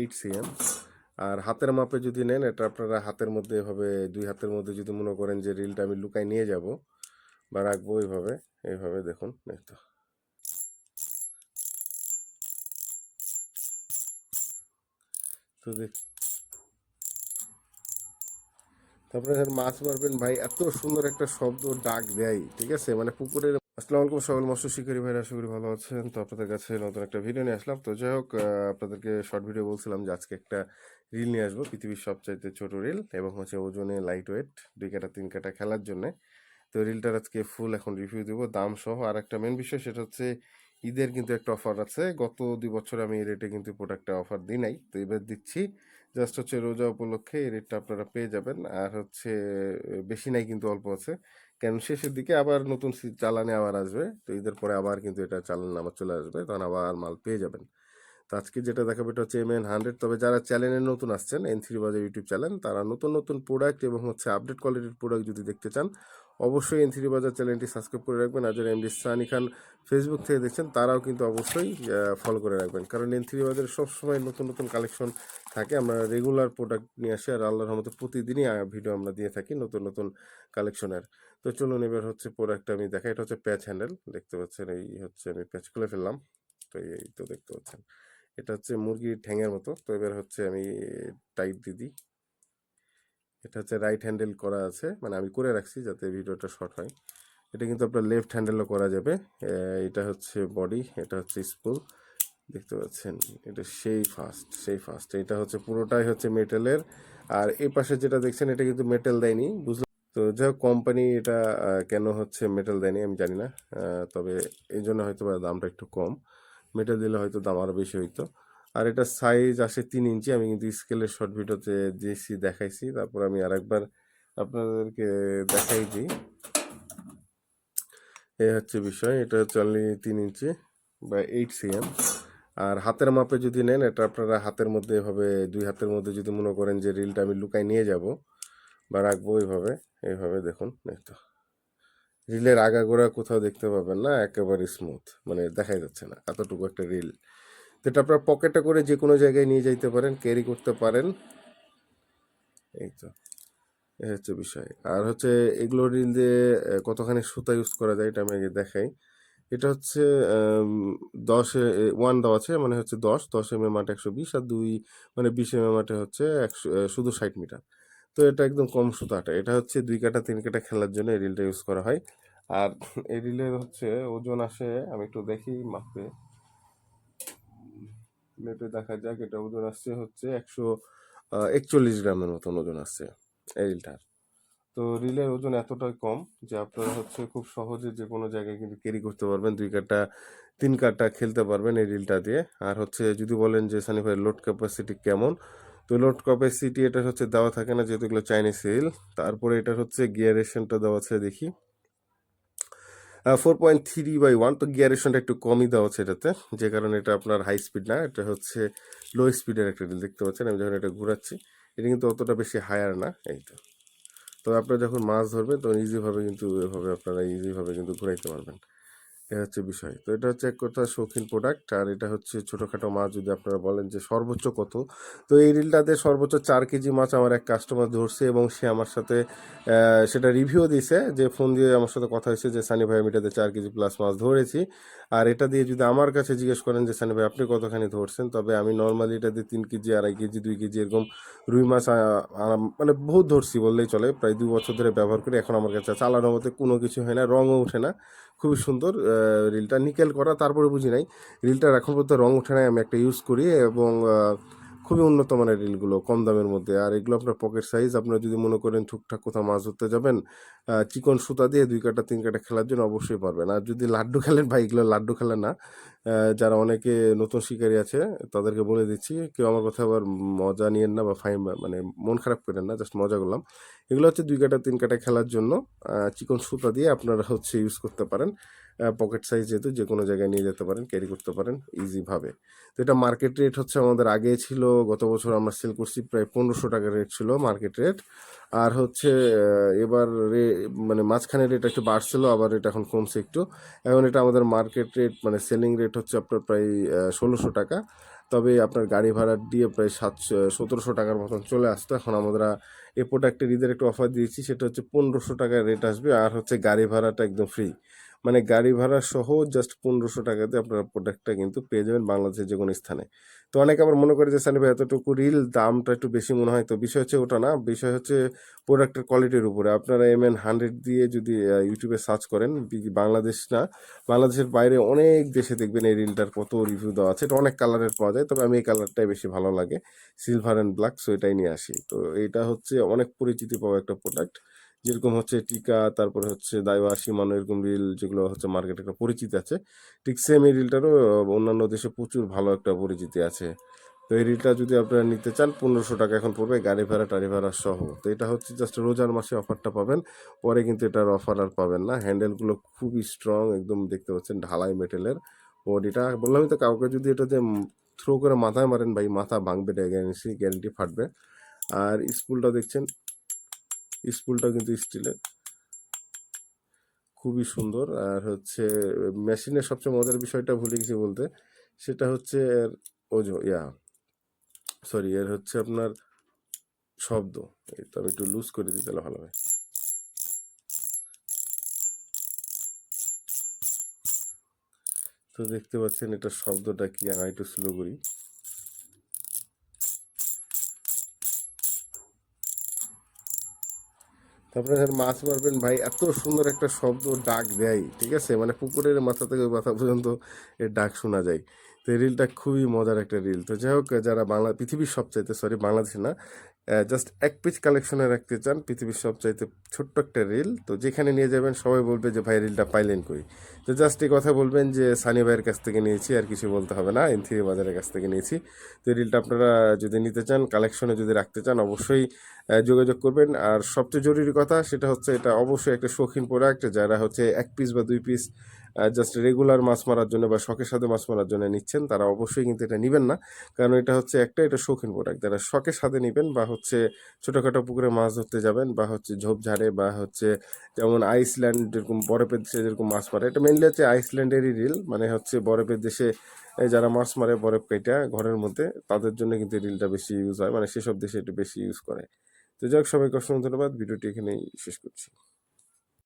Eight CM আর হাতের মাপে যদি নেন, এটা আপনারা হাতের মধ্যে এভাবে, দুই হাতের মধ্যে যদি মনে করেন যে রিলটা আমি লুকাই নিয়ে যাব বা রাখব এইভাবে এইভাবে দেখুন তো। তারপরে মাছ মারবেন ভাই, এত সুন্দর একটা শব্দ ডাক দেয়, ঠিক আছে? মানে পুকুরের আসসালামু আলাইকুম, সকল মৎস্য শিকারী ভাইরা, আশা করি ভালো আছেন। তো আপনাদের কাছে নতুন একটা ভিডিও নিয়ে আসলাম। তো যাই হোক আপনাদেরকে শর্ট ভিডিও বলছিলাম যে আজকে একটা রিল নিয়ে আসব, পৃথিবীর সবচাইতে ছোট রিল এবং হচ্ছে ওজনে লাইট ওয়েট দুই কাটা, তিন কাটা খেলার জন্য। তো রিলটার আজকে ফুল এখন রিভিউ দেবো, দাম সহ আর একটা মেন বিষয় সেটা হচ্ছে ঈদের কিন্তু একটা অফার আছে। গত দুই বছর আমি এই রেটে কিন্তু প্রোডাক্টটা অফার দিই নাই। তো এবার দিচ্ছি। জাস্ট হচ্ছে রোজা উপলক্ষে এই রেটটা আপনারা পেয়ে যাবেন। আর হচ্ছে, বেশি নাই কিন্তু অল্প আছে। কেন? শেষের দিকে আবার নতুন চালানে আবার আসবে। তো ঈদের পরে আবার কিন্তু এটা চালান আবার চলে আসবে। তখন আবার মাল পেয়ে যাবেন। তো আজকে যেটা দেখাবো এটা হচ্ছে এম এন হান্ড্রেড তবে যারা চ্যানেলে নতুন আসছেন N three Bazar YouTube channel তারা নতুন নতুন প্রোডাক্ট এবং হচ্ছে আপডেট কোয়ালিটির প্রোডাক্ট যদি দেখতে চান, অবশ্যই এন থ্রি বাজার চ্যানেলটি সাবস্ক্রাইব করে রাখবেন। আর যারা এমডি সানি খান ফেসবুক থেকে দেখছেন, তারাও কিন্তু অবশ্যই ফলো করে রাখবেন। কারণ এন থ্রি বাজারে সবসময় নতুন নতুন কালেকশন থাকে। আমরা রেগুলার প্রোডাক্ট নিয়ে আসি আর আল্লাহর রহমতে প্রতিদিনই ভিডিও আমরা দিয়ে থাকি নতুন নতুন কালেকশনের তো চলুন এবার হচ্ছে প্রোডাক্ট আমি দেখাই। এটা হচ্ছে প্যাচ হ্যান্ডেল দেখতে পাচ্ছেন, এই হচ্ছে আমি প্যাচ খুলে ফেললাম। তো এই তো দেখতে পাচ্ছেন। এটা হচ্ছে মুরগির ঠ্যাঙের মতো। তো এবার হচ্ছে আমি টাইট দিয়ে দিই। এটা হচ্ছে রাইট হ্যান্ডেল করা আছে। মানে আমি করে রাখছি যাতে ভিডিওটা শর্ট হয়। এটা কিন্তু আপনার লেফট হ্যান্ডেলও করা যাবে। এটা হচ্ছে বডি এটা হচ্ছে স্পুল দেখতে পাচ্ছেন, এটা সেই ফাস্ট সেই ফাস্ট এটা হচ্ছে পুরোটাই হচ্ছে মেটেলের আর এই পাশে যেটা দেখছেন, এটা কিন্তু মেটেল দেয়নি বুঝলেন তো যাই কোম্পানি এটা কেন হচ্ছে মেটেল দেয়নি আমি জানি না। তবে এই জন্য হয়তো দামটা একটু কম। মেটেল দিলে হয়তো দাম আরও বেশি হইতো। আর এটা সাইজ আসে তিন ইঞ্চি, আমি কিন্তু স্কেলের শর্ট ভিডিওতে দিয়েছি দেখাইছি। তারপর আমি আরেকবার আপনাদেরকে দেখাই দিই। এই হচ্ছে বিষয়, এটা হচ্ছে তিন ইঞ্চি বা এইট সিএম আর হাতের মাপে যদি নেন, এটা আপনারা হাতের মধ্যে এভাবে, দুই হাতের মধ্যে যদি মনে করেন যে রিলটা আমি লুকাই নিয়ে যাব বা রাখব এইভাবে এইভাবে দেখুন, এই তো। রিলের আগাগোড়া কোথাও দেখতে পাবেন না, একেবারে স্মুথ মানে দেখাই যাচ্ছে না, এতটুকু একটা রিল যেটা আপনার পকেটে করে যে কোনো জায়গায় নিয়ে যাইতে পারেন ক্যারি করতে পারেন। এই তো এই হচ্ছে বিষয়। আর হচ্ছে এগুলো রিল দিয়ে কতখানি সুতা ইউজ করা যায় এটা আমি আগে দেখাই। এটা হচ্ছে দশ ওয়ান দেওয়া আছে মানে হচ্ছে দশ দশ এম এম আট একশো বিশ আর দুই মানে বিশ এম এম আটে হচ্ছে একশো শুধু ষাট মিটার। তো এটা একদম কম সুতাটা। এটা হচ্ছে দুই কাটা, তিন কাটা খেলার জন্য এই রিলটা ইউজ করা হয়। আর এই রিলের হচ্ছে ওজন আসে, আমি একটু দেখি মাপে। নেটে দেখা যাক, এটা ওজন আসছে হচ্ছে একশো একচল্লিশ গ্রামের মতন ওজন আসছে এই রিলটার। তো রিলের ওজন এতটাই কম যে আপনারা হচ্ছে খুব সহজে যে কোনো জায়গায় কিন্তু ক্যারি করতে পারবেন, দুই কাটা, তিন কাটা খেলতে পারবেন এই রিলটা দিয়ে। আর হচ্ছে যদি বলেন যে সানি ভাই লোড ক্যাপাসিটি কেমন তো লোড ক্যাপাসিটি এটা হচ্ছে দেওয়া থাকে না যেহেতু এগুলো চাইনিজ সিল তারপরে এটা হচ্ছে গিয়ারেশনটা দেওয়া আছে দেখি। Four point three by one তো গিয়ারেশনটা একটু কমই দেওয়া আছে এটাতে, যে কারণে এটা আপনার হাই স্পিড না, এটা হচ্ছে লো স্পিডের একটা দেখতে পাচ্ছেন? আমি যখন এটা ঘোরাচ্ছি, এটা কিন্তু অতটা বেশি হায়ার না, এই তো। তো আপনারা যখন মাছ ধরবেন, তখন ইজিভাবে কিন্তু এভাবে আপনারা ইজিভাবে কিন্তু ঘুরাইতে পারবেন। এ হচ্ছে বিষয়। তো এটা হচ্ছে এক কথা শৌখিন প্রোডাক্ট আর এটা হচ্ছে ছোটোখাটো মাছ যদি আপনারা বলেন যে সর্বোচ্চ কত? তো এই রিলটাতে সর্বোচ্চ চার কেজি মাছ আমার এক কাস্টমার ধরছে এবং সে আমার সাথে সেটা রিভিউ দিছে যে ফোন দিয়ে আমার সাথে কথা হয়েছে যে, সানি ভাই, আমি এটাতে চার কেজি প্লাস মাছ ধরেছি। আর এটা দিয়ে যদি আমার কাছে জিজ্ঞেস করেন যে, সানি ভাই, আপনি কতখানি ধরছেন? তবে আমি নর্মালি এটাতে তিন কেজি, আড়াই কেজি, দুই কেজি এরকম রুই মাছ মানে বহুত ধরছি বললেই চলে। প্রায় দুই বছর ধরে ব্যবহার করি। এখন আমার কাছে চালানোর মধ্যে কোনো কিছু হয় না, রঙও ওঠে না। খুবই সুন্দর রিলটা। নিকেল করা, তারপরে বুঝি নাই। রিলটার এখন পর্যন্ত রং ওঠে নাই, আমি একটা ইউজ করি এবং খুবই উন্নত মানের রিলগুলো কম দামের মধ্যে। আর এগুলো আপনার পকেট সাইজ আপনারা যদি মনে করেন টুকটাক কোথাও মাছ ধরতে যাবেন চিকন সুতা দিয়ে দুই কাটা, তিন কাটা খেলার জন্য অবশ্যই পারবেন। আর যদি লাড্ডু খেলেন, ভাই, এগুলো লাড্ডু খেলে না। যারা অনেকে নতুন শিকারী আছে, তাদেরকে বলে দিচ্ছি, কেউ আমার কথা আবার মজা নিয়েন না বা ফাইন মানে মন খারাপ করেন না, জাস্ট মজা করলাম। এগুলো হচ্ছে দুই কাটা, তিন কাটা খেলার জন্য চিকন সুতা দিয়ে আপনারা হচ্ছে ইউজ করতে পারেন। পকেট সাইজ যেহেতু যে কোনো জায়গায় নিয়ে যেতে পারেন ক্যারি করতে পারেন ইজিভাবে তো এটা মার্কেট রেট হচ্ছে আমাদের আগে ছিল, গত বছর আমরা সেল করছি প্রায় পনেরোশো টাকা রেট ছিল মার্কেট রেট আর হচ্ছে এবার রে মানে মাঝখানে রেট একটু বাড়ছিল, আবার এটা এখন কমছে একটু। এখন এটা আমাদের মার্কেট রেট মানে সেলিং রেট হচ্ছে আপনার প্রায় ষোলোশো টাকা। তবে আপনার গাড়ি ভাড়া দিয়ে প্রায় সাতশো সতেরোশো টাকার মতন চলে আসতো। এখন আমরা এ প্রোডাক্টের ঈদের একটা অফার দিয়েছি, সেটা হচ্ছে পনেরোশো টাকার রেট আসবে। আর হচ্ছে গাড়ি ভাড়াটা একদম ফ্রি মানে গাড়ি ভাড়া সহ জাস্ট পনেরোশো টাকাতে আপনারা প্রোডাক্টটা কিন্তু পেয়ে যাবেন বাংলাদেশের যে কোনো স্থানে। তো অনেকে আবার মনে করে যে, সানি ভাই, এতটুকু রিল দামটা একটু বেশি মনে হয়? তো বিষয় হচ্ছে ওটা না, বিষয় হচ্ছে প্রোডাক্টের কোয়ালিটির উপরে। আপনারা এম এন হান্ড্রেড দিয়ে যদি ইউটিউবে সার্চ করেন বাংলাদেশ না, বাংলাদেশের বাইরে অনেক দেশে দেখবেন এই রিলটার কত রিভিউ দেওয়া আছে। এটা অনেক কালারের পাওয়া যায়, তবে আমি এই কালারটাই বেশি ভালো লাগে। সিলভার অ্যান্ড ব্ল্যাক সো এটাই নিয়ে আসি। তো এটা হচ্ছে অনেক পরিচিতি পাওয়া একটা প্রোডাক্ট যেরকম হচ্ছে টিকা, তারপরে হচ্ছে দাইওয়া সীমানো এরকম রিল যেগুলো হচ্ছে মার্কেটে একটা পরিচিতি আছে, ঠিক সেম এই রিলটারও অন্যান্য দেশে প্রচুর ভালো একটা পরিচিতি আছে। তো এই রিলটা যদি আপনারা নিতে চান, পনেরোশো টাকা এখন পড়বে গাড়ি ভাড়া, টাড়ি ভাড়া সহ। তো এটা হচ্ছে জাস্ট রোজার মাসে অফারটা পাবেন, পরে কিন্তু এটার অফার আর পাবেন না। হ্যান্ডেলগুলো খুবই স্ট্রং একদম দেখতে পাচ্ছেন ঢালাই মেটেলের বডিটা। বললামই তো কাউকে যদি এটা যে থ্রো করে মাথায় মারেন, ভাই, মাথা ভাঙবে এটা গ্যারেন্টি ফাটবে। আর স্কুলটা দেখছেন স্পুলটা কিন্তু স্টিলের। খুবই সুন্দর। আর হচ্ছে, মেশিনের সবচেয়ে মজার বিষয়টা ভুলে গেছি বলতে, সেটা হচ্ছে এর ওজো, ইয়া, সরি, এর হচ্ছে আপনার শব্দ। তো আমি একটু লুজ করে দিই তাহলে ভালো হয়। তো দেখতে পাচ্ছেন এটার শব্দটা কি আমি একটু স্লো করি। তারপরে স্যার মাছ মারবেন, ভাই, এত সুন্দর একটা শব্দ ডাক দেয়, ঠিক আছে? মানে পুকুরের মাথা থেকে মাথা পর্যন্ত এর ডাক শোনা যায়। তো এই রিলটা খুবই মজার একটা রিল তো যাই হোক, যারা বাংলা, পৃথিবীর সবচাইতে সরি বাংলাদেশে না জাস্ট এক পিস কালেকশনে রাখতে চান পৃথিবীর সবচাইতে ছোট্ট একটা রিল তো যেখানে নিয়ে যাবেন, সবাই বলবে যে, ভাই রিলটা পাইলেন কই? তো জাস্ট এই কথা বলবেন যে, সানি ভাইয়ের কাছ থেকে নিয়েছি, আর কিছু বলতে হবে না এনথি বাজারের কাছ থেকে নিয়েছি। তো এই রিলটা আপনারা যদি নিতে চান কালেকশনে যদি রাখতে চান, অবশ্যই যোগাযোগ করবেন। আর সবচেয়ে জরুরি কথা, সেটা হচ্ছে এটা অবশ্যই একটা শৌখিন প্রোডাক্ট যারা হচ্ছে এক পিস বা দুই পিস জাস্ট রেগুলার মাছ মারার জন্য বা শখের সাথে মাছ মারার জন্য নিচ্ছেন, তারা অবশ্যই কিন্তু এটা নেবেন না। কারণ এটা হচ্ছে একটা, এটা শৌখিন প্রোডাক্ট যারা শখের সাথে নেবেন বা হচ্ছে ছোটোখাটো পুকুরে মাছ ধরতে যাবেন বা হচ্ছে ঝোপঝাড়ে বা হচ্ছে যেমন আইসল্যান্ড যেরকম বরফের দেশে যেরকম মাছ মারে, এটা মেনলি হচ্ছে আইসল্যান্ডেরই রিল মানে হচ্ছে বরফের দেশে যারা মাছ মারে, বরফ কেটে ঘরের মধ্যে, তাদের জন্য কিন্তু রিলটা বেশি ইউজ হয়। মানে সেসব দেশে একটু বেশি ইউজ করে। তো যাই হোক, সবাইকে অসংখ্য ধন্যবাদ। ভিডিওটি এখানেই শেষ করছি।